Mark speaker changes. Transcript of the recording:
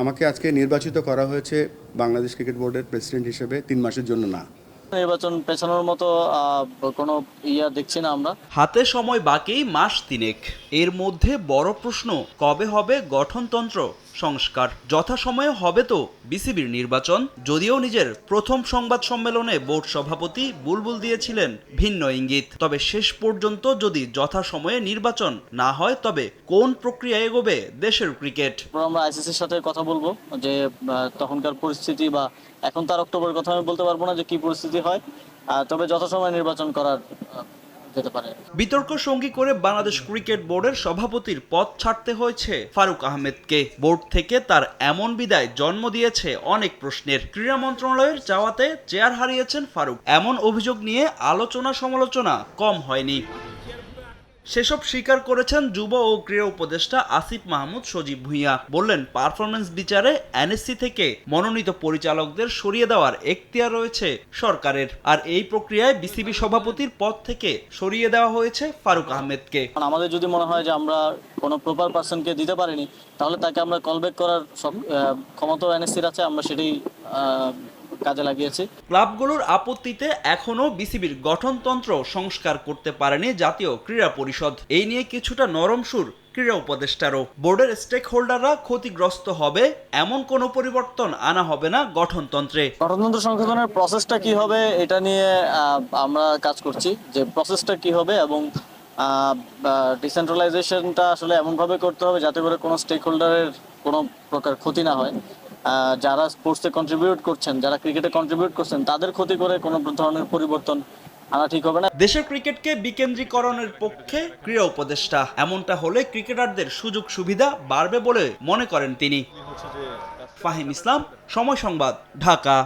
Speaker 1: আমাকে আজকে নির্বাচিত করা হয়েছে বাংলাদেশ ক্রিকেট বোর্ডের প্রেসিডেন্ট হিসেবে তিন মাসের জন্য না।
Speaker 2: নির্বাচন পেছানোর মতো কোনো ইয়া দেখছি না আমরা।
Speaker 3: হাতে সময় বাকি মাস তিনেক। এর মধ্যে বড় প্রশ্ন কবে হবে গঠনতন্ত্র? সংস্কার। যথাসময়ে হবে তো বিসিবির নির্বাচন? যদিও নিজের প্রথম সংবাদ সম্মেলনে বোর্ড সভাপতি বুলবুল দিয়েছিলেন ভিন্ন ইঙ্গিত। তবে শেষ পর্যন্ত যদি যথাসময়ে নির্বাচন না হয়, তবে কোন প্রক্রিয়া এগোবে দেশের ক্রিকেট?
Speaker 2: আমরা আইসিসির সাথে কথা বলব যে তখনকার পরিস্থিতি বা এখন তার অক্টোবরের কথা আমি বলতে পারব না যে কি পরিস্থিতি হয়। তবে যথাসময়ে নির্বাচন করার যেতে পারে।
Speaker 3: বিতর্ক সঙ্গী করে বাংলাদেশ ক্রিকেট বোর্ডের সভাপতির পদ ছাড়তে হয়েছে ফারুক আহমেদকে। বোর্ড থেকে তার এমন বিদায় জন্ম দিয়েছে অনেক প্রশ্নের। ক্রীড়া মন্ত্রণালয়ের চাওয়াতে চেয়ার হারিয়েছেন ফারুক। এমন অভিযোগ নিয়ে আলোচনা সমালোচনা কম হয়নি। সেসব স্বীকার করেছেন যুব ও ক্রীড়া উপদেষ্টা আসিফ মাহমুদ সজীব ভুঁইয়া। বললেন পারফরমেন্স বিচারে এনএসসি থেকে মনোনীত পরিচালকদের সরিয়ে দেওয়ার এখতিয়ার রয়েছে সরকারের। আর এই প্রক্রিয়ায় বিসিবি সভাপতির পদ থেকে সরিয়ে দেওয়া হয়েছে ফারুক আহমেদকে।
Speaker 2: আমাদের যদি মনে হয় যে আমরা কোনো প্রপার পার্সনকে দিতে পারিনি তাহলে তাকে আমরা কলব্যাক করার ক্ষমতাও এনএসসির আছে আমরা আহ, কাজে লাগিয়েছি।
Speaker 3: ক্লাবগুলোর আপত্তিতে এখনও বিসিবির গঠনতন্ত্র সংস্কার করতে পারেনি জাতীয় ক্রীড়া পরিষদ। এই নিয়ে কিছুটা নরম সুর ক্রীড়া উপদেষ্টারও। বোর্ডের স্টেক হোল্ডাররা ক্ষতিগ্রস্ত হবে এমন কোনো পরিবর্তন আনা হবে না গঠনতন্ত্রে।
Speaker 2: গণতন্ত্র সংশোধনের প্রসেসটা কি হবে এটা নিয়ে আমরা কাজ করছি যে প্রসেসটা কি হবে এবং ডিসেন্ট্রালাইজেশনটা আসলে এমনভাবে করতে হবে যাতে করে কোনো স্টেক হোল্ডারের কোনো প্রকার ক্ষতি না হয়। যারা স্পোর্টসে কন্ট্রিবিউট করছেন, যারা ক্রিকেটে কন্ট্রিবিউট করছেন, তাদের ক্ষতি করে কোনো ধরনের পরিবর্তন আনা ঠিক হবে না।
Speaker 3: দেশের ক্রিকেটকে বিকেন্দ্রীকরণের পক্ষে ক্রীড়া উপদেষ্টা। এমনটা হলে ক্রিকেটারদের সুযোগ সুবিধা বাড়বে বলে মনে করেন তিনি। ফাহিম ইসলাম, সময় সংবাদ, ঢাকা।